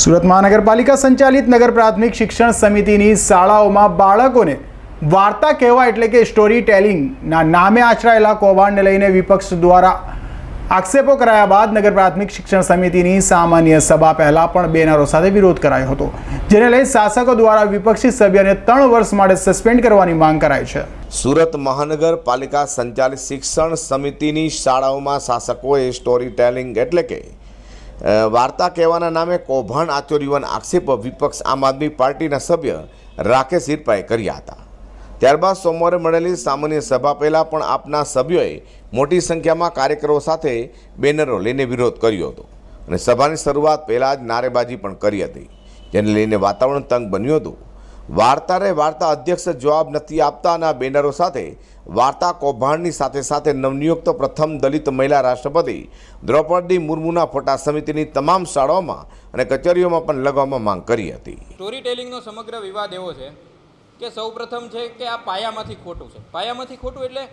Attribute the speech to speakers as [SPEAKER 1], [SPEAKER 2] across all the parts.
[SPEAKER 1] સુરત મહાનગરપાલિકા સંચાલિત નગર પ્રાથમિક શિક્ષણ સમિતિની શાળાઓમાં બાળકોને વાર્તા કહેવા એટલે કે સ્ટોરી ટેલિંગના નામે આચરાયેલા કૌભાંડને લઈને વિપક્ષ દ્વારા આક્ષેપો કરાયા બાદ નગર પ્રાથમિક શિક્ષણ સમિતિની સામાન્ય સભા પહેલા પણ બેનરો સાથે વિરોધ કરાયો હતો, જેને લઈ શાસકો દ્વારા વિપક્ષી સભ્યને ત્રણ વર્ષ માટે સસ્પેન્ડ કરવાની માંગ કરાઈ છે.
[SPEAKER 2] સુરત મહાનગરપાલિકા સંચાલિત શિક્ષણ સમિતિની શાળાઓમાં શાસકોએ સ્ટોરી ટેલિંગ એટલે કે વાર્તા કહેવાના નામે કૌભાંડ આચર્યોના આક્ષેપ વિપક્ષ આમ આદમી પાર્ટીના સભ્ય રાકેશ હિરપાએ કર્યા હતા. ત્યારબાદ સોમવારે મળેલી સામાન્ય સભા પહેલાં પણ આપના સભ્યોએ મોટી સંખ્યામાં કાર્યકરો સાથે બેનરો લઈને વિરોધ કર્યો હતો અને સભાની શરૂઆત પહેલાં જ નારેબાજી પણ કરી હતી, જેને લઈને વાતાવરણ તંગ બન્યું હતું. વાર્તા રે વાર્તા અધ્યક્ષ જવાબ નથી આપતા અને આ બેનરો સાથે વાર્તા કૌભાંડની સાથે સાથે નવનિયુક્ત પ્રથમ દલિત મહિલા રાષ્ટ્રપતિ દ્રૌપદી મુર્મુના ફોટા સમિતિની તમામ શાળાઓમાં અને કચેરીઓમાં પણ લગાવવામાં માંગ કરી હતી.
[SPEAKER 3] સ્ટોરી ટેલિંગનો સમગ્ર વિવાદ એવો છે કે સૌ પ્રથમ છે કે આ પાયામાંથી ખોટું છે. પાયામાંથી ખોટું એટલે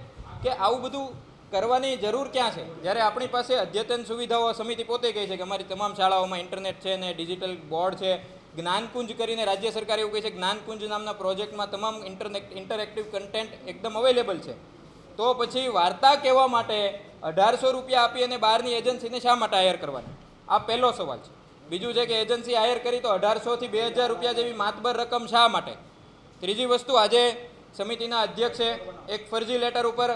[SPEAKER 3] કે આવું બધું કરવાની જરૂર ક્યાં છે? જ્યારે આપણી પાસે અદ્યતન સુવિધાઓ સમિતિ પોતે કહે છે કે અમારી તમામ શાળાઓમાં ઇન્ટરનેટ છે ને ડિજિટલ બોર્ડ છે જ્ઞાનકુંજ કરીને રાજ્ય સરકાર એવું કહે છે જ્ઞાનકુંજ નામના પ્રોજેક્ટમાં તમામ ઇન્ટરનેટ ઇન્ટરેક્ટિવ કન્ટેન્ટ એકદમ અવેલેબલ છે. તો પછી વાર્તા કહેવા માટે અઢારસો રૂપિયા આપી અને બહારની એજન્સીને શા માટે હાયર કરવાની? આ પહેલો સવાલ છે. બીજું છે કે એજન્સી હાયર કરી તો અઢારસોથી બે હજાર રૂપિયા જેવી માતબર રકમ શા માટે? ત્રીજી વસ્તુ, આજે સમિતિના અધ્યક્ષે એક ફરજી લેટર ઉપર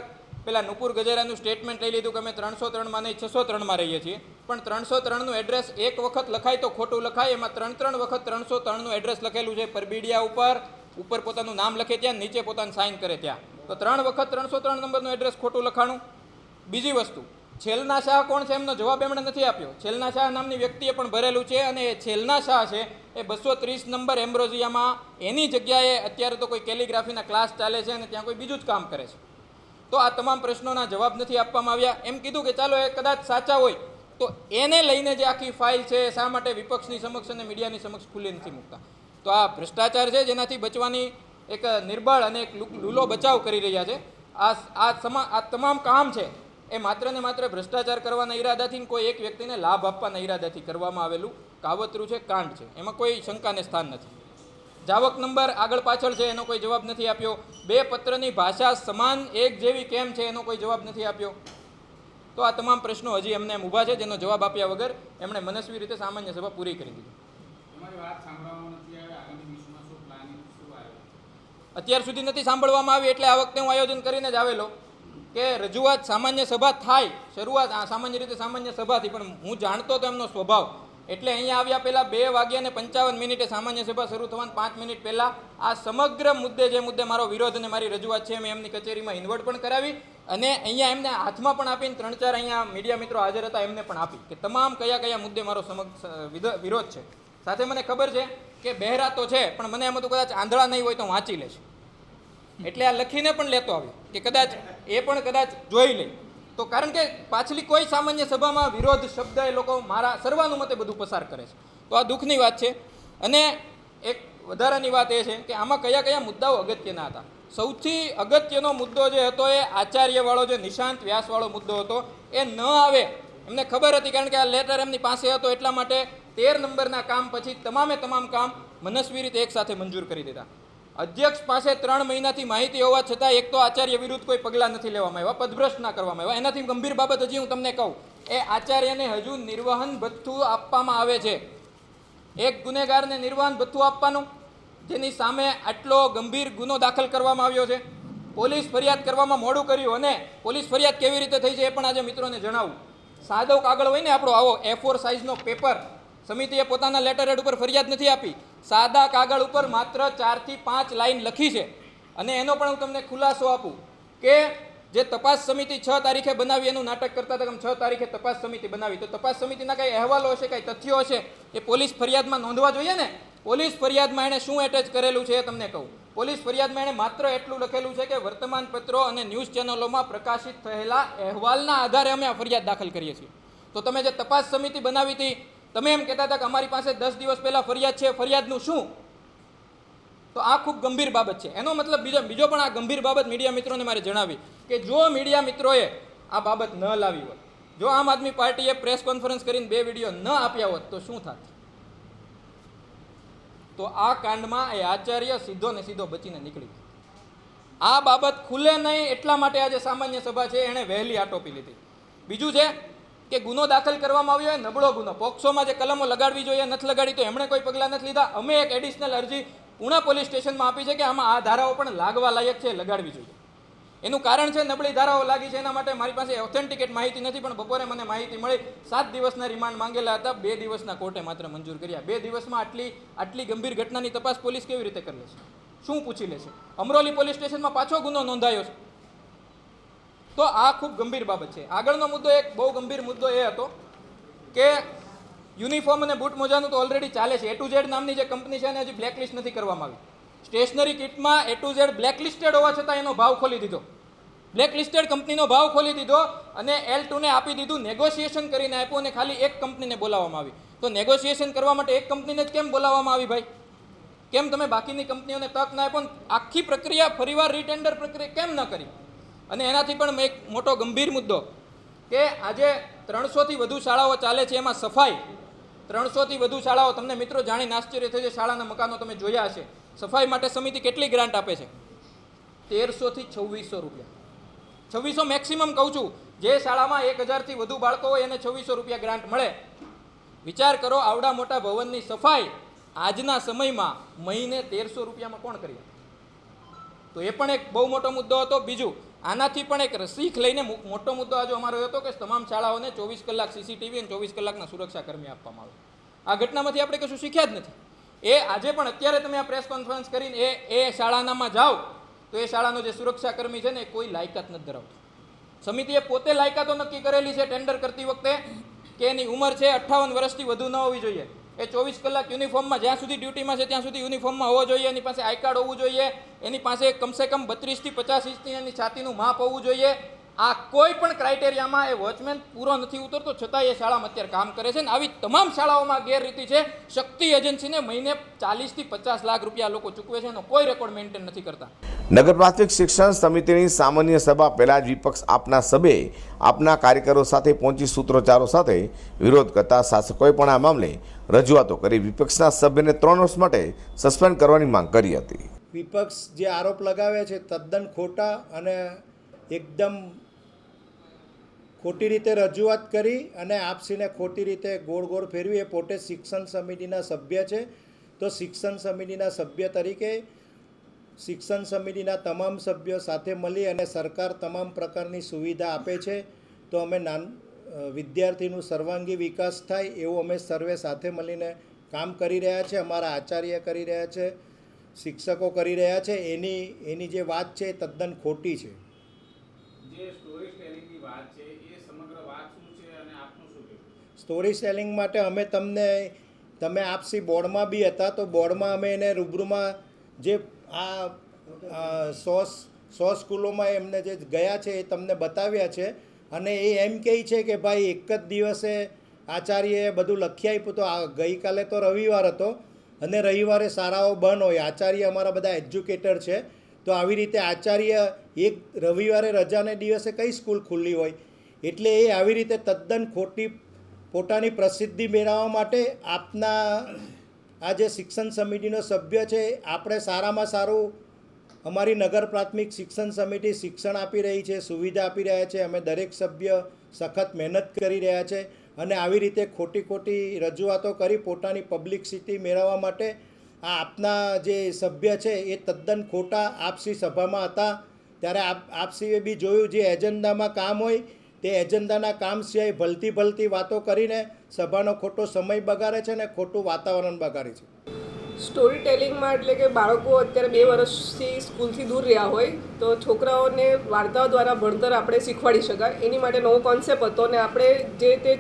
[SPEAKER 3] પેલા નુપુર ગજેરાનું સ્ટેટમેન્ટ લઈ લીધું કે અમે ત્રણસો ત્રણમાં નહીં, છસો ત્રણમાં રહીએ છીએ. પણ ત્રણસો ત્રણનું એડ્રેસ એક વખત લખાય તો ખોટું લખાય, એમાં ત્રણ ત્રણ વખત ત્રણસો ત્રણનું એડ્રેસ લખેલું છે પરબીડિયા ઉપર. ઉપર પોતાનું નામ લખે ત્યાં, નીચે પોતાનું સાઇન કરે ત્યાં. તો ત્રણ વખત ત્રણસો ત્રણ નંબરનું એડ્રેસ ખોટું લખાણું. બીજી વસ્તુ, છેલના શાહ કોણ છે એમનો જવાબ એમણે નથી આપ્યો. છેલના શાહ નામની વ્યક્તિએ પણ ભરેલું છે અને એ છેલના શાહ છે, એ બસો ત્રીસ નંબર એમ્બ્રોઝિયામાં એની જગ્યાએ અત્યારે તો કોઈ કેલિગ્રાફીના ક્લાસ ચાલે છે અને ત્યાં કોઈ બીજું જ કામ કરે છે. તો આ તમામ પ્રશ્નોના જવાબ નથી આપવામાં આવ્યા. એમ કીધું કે ચાલો એ કદાચ સાચા હોય, તો એને લઈને જે આખી ફાઇલ છે, શા માટે વિપક્ષની સમક્ષ અને મીડિયાની સમક્ષ ખુલ્લી નથી મૂકતા? તો આ ભ્રષ્ટાચાર છે, જેનાથી બચવાની એક નિર્બળ અને એક લૂલો બચાવ કરી રહ્યા છે. આ આ સમા આ તમામ કામ છે, એ માત્ર ને માત્ર ભ્રષ્ટાચાર કરવાના ઈરાદાથી કોઈ એક વ્યક્તિને લાભ આપવાના ઈરાદાથી કરવામાં આવેલું કાવતરું છે, કાંડ છે. એમાં કોઈ શંકાને સ્થાન નથી. જાવક નંબર આગળ પાછળ છે એનો કોઈ જવાબ નથી આપ્યો. બે પત્રની ભાષા સમાન એક જેવી કેમ છે એનો કોઈ જવાબ નથી આપ્યો. તો આ તમામ પ્રશ્નો હજી એમને એમ ઊભા છે જેનો જવાબ આપ્યા વગર એમણે મનસ્વી રીતે સામાન્ય સભા પૂરી કરી દીધી. અત્યાર સુધી નથી સાંભળવામાં આવી એટલે આ વખતે હું આયોજન કરીને જ આવેલો કે રજૂઆત સામાન્ય સભા થાય શરૂઆત સામાન્ય રીતે સામાન્ય સભાથી પણ હું જાણતો તો એમનો સ્વભાવ. એટલે અહીંયા આવ્યા પહેલાં બે વાગ્યા અને પંચાવન મિનિટે સામાન્ય સભા શરૂ થવાની પાંચ મિનિટ પહેલાં આ સમગ્ર મુદ્દે જે મુદ્દે મારો વિરોધ અને મારી રજૂઆત છે, મેં એમની કચેરીમાં ઇન્વર્ટ પણ કરાવી અને અહીંયા એમને હાથમાં પણ આપીને ત્રણ ચાર અહીંયા મીડિયા મિત્રો હાજર હતા, એમને પણ આપી કે તમામ કયા કયા મુદ્દે મારો સમક્ષ વિરોધ છે. સાથે મને ખબર છે કે બહેરા તો છે, પણ મને એમ હતું કદાચ આંધળા નહીં હોય તો વાંચી લેશે એટલે આ લખીને પણ લેતો આવ્યો કે કદાચ એ પણ કદાચ જોઈ લે. તો કારણ કે પાછલી કોઈ સામાન્ય સભામાં વિરોધ, શબ્દ એ લોકો મારા સર્વાનુમતે બધું પસાર કરે છે. તો આ દુઃખની વાત છે. અને એક વધારાની વાત એ છે કે આમાં કયા કયા મુદ્દાઓ અગત્યના હતા. સૌથી અગત્યનો મુદ્દો જે હતો એ આચાર્યવાળો જે નિશાંત વ્યાસવાળો મુદ્દો હતો, એ ન આવે. એમને ખબર હતી કારણ કે આ લેટર એમની પાસે હતો, એટલા માટે તેર નંબરના કામ પછી તમામે તમામ કામ મનસ્વી રીતે એકસાથે મંજૂર કરી દીધા. અધ્યક્ષ પાસે ત્રણ મહિનાથી માહિતી હોવા છતાં એક તો આચાર્ય વિરુદ્ધ કોઈ પગલાં નથી લેવામાં આવ્યા, પદભ્રષ્ટ ના કરવામાં આવ્યા. એનાથી ગંભીર બાબત હજી હું તમને કહું. એ આચાર્યને હજુ નિર્વહન ભથ્થું આપવામાં આવે છે. એક ગુનેગારને નિર્વહન ભથ્થું આપવાનું, જેની સામે આટલો ગંભીર ગુનો દાખલ કરવામાં આવ્યો છે. પોલીસ ફરિયાદ કરવામાં મોડું કર્યું અને પોલીસ ફરિયાદ કેવી રીતે થઈ છે એ પણ આજે મિત્રોને જણાવું. સાદો કાગળ હોય ને આપણો આવો એ ફોર સાઇઝનો પેપર સમિતિએ પોતાના લેટર હેડ ઉપર ફરિયાદ નથી આપી. સાદા કાગળ ઉપર માત્ર ચારથી પાંચ લાઈન લખી છે. અને એનો પણ હું તમને ખુલાસો આપું કે જે તપાસ સમિતિ છ તારીખે બનાવી, એનું નાટક કરતા હતા છ તારીખે તપાસ સમિતિ બનાવી. તો તપાસ સમિતિના કંઈ અહેવાલો હશે, કંઈ તથ્યો હશે, એ પોલીસ ફરિયાદમાં નોંધવા જોઈએ ને? પોલીસ ફરિયાદમાં એણે શું એટેચ કરેલું છે એ તમને કહું. પોલીસ ફરિયાદમાં એણે માત્ર એટલું લખેલું છે કે વર્તમાન પત્રો અને ન્યૂઝ ચેનલોમાં પ્રકાશિત થયેલા અહેવાલના આધારે અમે આ ફરિયાદ દાખલ કરીએ છીએ. તો તમે જે તપાસ સમિતિ બનાવી હતી તમે એમ કહેતા હતા કે અમારી પાસે દસ દિવસ પહેલાં ફરિયાદ છે, ફરિયાદનું શું? તો આ ખૂબ ગંભીર બાબત છે. એનો મતલબ બીજો બીજો પણ આ ગંભીર બાબત મીડિયા મિત્રોને મારે જણાવી કે જો મીડિયા મિત્રોએ આ બાબત ન લાવી હોત, જો આમ આદમી પાર્ટીએ પ્રેસ કોન્ફરન્સ કરીને બે વીડિયો ન આપ્યા હોત, તો શું થાત? તો આ કાંડમાં એ આચાર્ય સીધો ને સીધો બચીને નીકળી આ બાબત ખુલે નહીં એટલા માટે આજે સામાન્ય સભા છે, એણે વહેલી આટોપી લીધી. બીજું છે કે ગુનો દાખલ કરવામાં આવ્યો હોય, નબળો ગુનો. પોક્સોમાં જે કલમો લગાડવી જોઈએ, નથી લગાડી, તો એમણે કોઈ પગલાં નથી લીધા. અમે એક એડિશનલ અરજી પૂણા પોલીસ સ્ટેશનમાં આપી છે કે આમાં આ ધારાઓ પણ લાગવા લાયક છે, લગાડવી જોઈએ. એનું કારણ છે, નબળી ધારાઓ લાગી છે, એના માટે મારી પાસે ઓથેન્ટિકેટ માહિતી નથી, પણ બપોરે મને માહિતી મળી. સાત દિવસના રિમાન્ડ માંગેલા હતા, બે દિવસના કોર્ટે માત્ર મંજૂર કર્યા. બે દિવસમાં આટલી આટલી ગંભીર ઘટનાની તપાસ પોલીસ કેવી રીતે કરી લેશે? શું પૂછી લેશે? અમરોલી પોલીસ સ્ટેશનમાં પાછો ગુનો નોંધાયો છે. તો આ ખૂબ ગંભીર બાબત છે. આગળનો મુદ્દો એક બહુ ગંભીર મુદ્દો એ હતો કે યુનિફોર્મ અને બૂટ મોજાનું તો ઓલરેડી ચાલે છે. એ ટુ ઝેડ નામની જે કંપની છે એને હજી બ્લેકલિસ્ટ નથી કરવામાં આવી. સ્ટેશનરી કિટમાં એ ટુ ઝેડ બ્લેકલિસ્ટેડ હોવા છતાં એનો ભાવ ખોલી દીધો. બ્લેકલિસ્ટેડ કંપનીનો ભાવ ખોલી દીધો અને એલ ટુને આપી દીધું. નેગોશિએશન કરીને આપ્યું અને ખાલી એક કંપનીને બોલાવવામાં આવી. તો નેગોશિએશન કરવા માટે એક કંપનીને જ કેમ બોલાવવામાં આવી ભાઈ? કેમ તમે બાકીની કંપનીઓને તક ના આપ્યો આખી પ્રક્રિયા ફરીવાર રીટેન્ડર પ્રક્રિયા કેમ ન કરી? અને એનાથી પણ એક મોટો ગંભીર મુદ્દો કે આજે ત્રણસોથી વધુ શાળાઓ ચાલે છે એમાં સફાઈ. ત્રણસોથી વધુ શાળાઓ, તમને મિત્રો જાણીને આશ્ચર્ય થશે, શાળાના મકાનો તમે જોયા હશે. સફાઈ માટે સમિતિ કેટલી ગ્રાન્ટ આપે છે? તેરસોથી છવ્વીસો રૂપિયા. છવ્વીસો મેક્સિમમ કહું છું. જે શાળામાં એક હજારથી વધુ બાળકો હોય એને છવ્વીસો રૂપિયા ગ્રાન્ટ મળે. વિચાર કરો, આવડા મોટા ભવનની સફાઈ આજના સમયમાં મહિને તેરસો રૂપિયામાં કોણ કરી તો એ પણ એક બહુ મોટો મુદ્દો હતો. બીજું આનાથી પણ એક શીખ લઈને મોટો મુદ્દો આજે અમારો હતો કે તમામ શાળાઓને ચોવીસ કલાક સીસીટીવી અને ચોવીસ કલાકના સુરક્ષા કર્મી આપવામાં આવે. આ ઘટનામાંથી આપણે કશું શીખ્યા જ નથી. એ આજે પણ અત્યારે તમે આ પ્રેસ કોન્ફરન્સ કરીને એ એ શાળાનામાં જાઓ, તો એ શાળાનો જે સુરક્ષા કર્મી છે ને, એ કોઈ લાયકાત નથી ધરાવતો. સમિતિએ પોતે લાયકાતો નક્કી કરેલી છે ટેન્ડર કરતી વખતે કે એની ઉંમર છે અઠ્ઠાવન વર્ષથી વધુ ન હોવી જોઈએ. એ ચોવીસ કલાક યુનિફોર્મમાં જ્યાં સુધી ડ્યુટીમાં છે ત્યાં સુધી યુનિફોર્મમાં હોવો જોઈએ, એની પાસે આઈ કાર્ડ હોવું જોઈએ, એની પાસે કમસે કમ બત્રીસથી પચાસ ઇંચની એની છાતીનું માપ હોવું જોઈએ. આ કોઈ પણ ક્રાઇટેરિયામાં એ વોચમેન પૂરો નથી ઉતરતો છતાં એ શાળામાં અત્યારે કામ કરે છે ને આવી તમામ શાળાઓમાં ગેરરીતિ છે. શક્તિ એજન્સીને મહિને ચાલીસથી પચાસ લાખ રૂપિયા લોકો ચૂકવે છે, એનો કોઈ રેકોર્ડ મેન્ટેન નથી કરતા.
[SPEAKER 2] નગર પ્રાથમિક શિક્ષણ સમિતિની સામાન્ય સભા પહેલાં જ વિપક્ષ આપના સભ્યે આપના કાર્યકરો સાથે પહોંચી સૂત્રોચ્ચારો સાથે વિરોધ કરતા શાસકોએ પણ આ મામલે રજૂઆતો કરી વિપક્ષના સભ્યને ત્રણ વર્ષ માટે સસ્પેન્ડ કરવાની માંગ કરી હતી.
[SPEAKER 4] વિપક્ષ જે આરોપ લગાવે છે, તદ્દન ખોટા અને એકદમ ખોટી રીતે રજૂઆત કરી અને આપસીને ખોટી રીતે ગોળ ગોળ ફેરવી, એ પોતે શિક્ષણ સમિતિના સભ્ય છે. તો શિક્ષણ સમિતિના સભ્ય તરીકે શિક્ષણ સમિતિના તમામ સભ્યો સાથે મળી અને સરકાર તમામ પ્રકારની સુવિધા આપે છે તો અમે નાન વિદ્યાર્થીનું સર્વાંગી વિકાસ થાય એવું અમે સર્વે સાથે મળીને કામ કરી રહ્યા છે અમારા આચાર્ય કરી રહ્યા છે શિક્ષકો કરી રહ્યા છે એની એની જે વાત છે એ તદ્દન ખોટી છે.
[SPEAKER 5] સ્ટોરી
[SPEAKER 4] ટેલિંગ માટે અમે તમને તમે આપસી બોર્ડમાં બી હતા તો બોર્ડમાં અમે એને રૂબરૂમાં જે આ સોસ સો સ્કૂલોમાં એમને જે ગયા છે એ તમને બતાવ્યા છે. અને એ એમ કહે છે કે ભાઈ એક જ દિવસે આચાર્યએ બધું લખી આપ્યું તો આ ગઈકાલે તો રવિવાર હતો અને રવિવારે શાળાઓ બંધ હોય. આચાર્ય અમારા બધા એજ્યુકેટર છે. તો આવી રીતે આચાર્ય એક રવિવારે રજાને દિવસે કઈ સ્કૂલ ખુલ્લી હોય? એટલે એ આવી રીતે તદ્દન ખોટી, પોતાની પ્રસિદ્ધિ મેળવવા માટે આપના આ જે શિક્ષણ સમિતિનો સભ્ય છે, આપણે સારામાં સારું અમારી નગર પ્રાથમિક શિક્ષણ સમિતિ શિક્ષણ આપી રહી છે, સુવિધા આપી રહ્યા છે, અમે દરેક સભ્ય સખત મહેનત કરી રહ્યા છે અને આવી રીતે ખોટી ખોટી રજૂઆતો કરી પોતાની પબ્લિકસિટી મેળવવા માટે આ આપના જે સભ્ય છે, એ તદ્દન ખોટા આપસી સભામાં હતા. ત્યારે આપ, આપસીએ બી જોયું, જે એજન્ડામાં કામ હોય, તે એજન્ડાના કામ સિવાય ભલતી ભલતી વાતો કરીને સભાનો ખોટો સમય બગાડે છે અને ખોટું વાતાવરણ બગાડે છે.
[SPEAKER 6] સ્ટોરી ટેલિંગમાં એટલે કે બાળકો અત્યારે બે વર્ષથી સ્કૂલથી દૂર રહ્યા હોય, તો છોકરાઓને વાર્તાઓ દ્વારા ભણતર આપણે શીખવાડી શકાય. એની માટે નવો કોન્સેપ્ટ હતો અને આપણે જે તે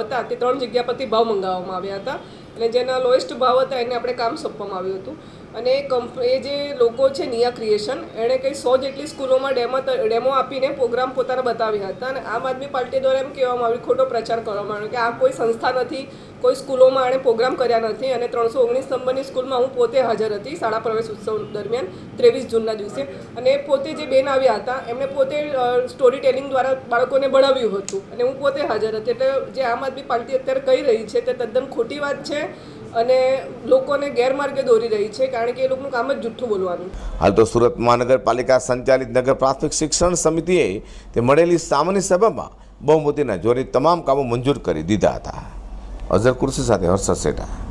[SPEAKER 6] હતા તે ત્રણ જગ્યા પરથી ભાવ મંગાવવામાં આવ્યા હતા. અને જેના લોએસ્ટ ભાવ હતા એને આપણે કામ સોંપવામાં આવ્યું હતું. અને કંપ એ જે લોકો છે નિયા ક્રિએશન એણે કંઈ સો જેટલી સ્કૂલોમાં ડેમો ડેમો આપીને પ્રોગ્રામ પોતાના બતાવ્યા હતા અને આમ આદમી પાર્ટી દ્વારા એમ કહેવામાં આવ્યું, ખોટો પ્રચાર કરવામાં આવ્યો કે આ કોઈ સંસ્થા નથી, કોઈ સ્કૂલોમાં એણે પ્રોગ્રામ કર્યા નથી અને ત્રણસો ઓગણીસ નંબરની સ્કૂલમાં હું પોતે હાજર હતી શાળા પ્રવેશ ઉત્સવ દરમિયાન ત્રેવીસ જૂનના દિવસે અને પોતે જે બેન આવ્યા હતા એમણે પોતે સ્ટોરી ટેલિંગ દ્વારા બાળકોને ભણાવ્યું હતું અને હું પોતે હાજર હતી. એટલે જે આમ આદમી પાર્ટી અત્યારે કહી રહી છે તે તદ્દન ખોટી વાત છે અને લોકોને ગેરમાર્ગે દોરી રહી છે કારણ કે એ લોકોનું કામ જ જુઠ્ઠું બોલવાનું.
[SPEAKER 2] હાલ તો સુરત મહાનગરપાલિકા સંચાલિત નગર પ્રાથમિક શિક્ષણ સમિતિએ તે મળેલી સામાન્ય સભામાં બહુમતીના જોરે તમામ કામો મંજૂર કરી દીધા હતા. અઝર કુર્સી સાથે હર્ષદ સેઠા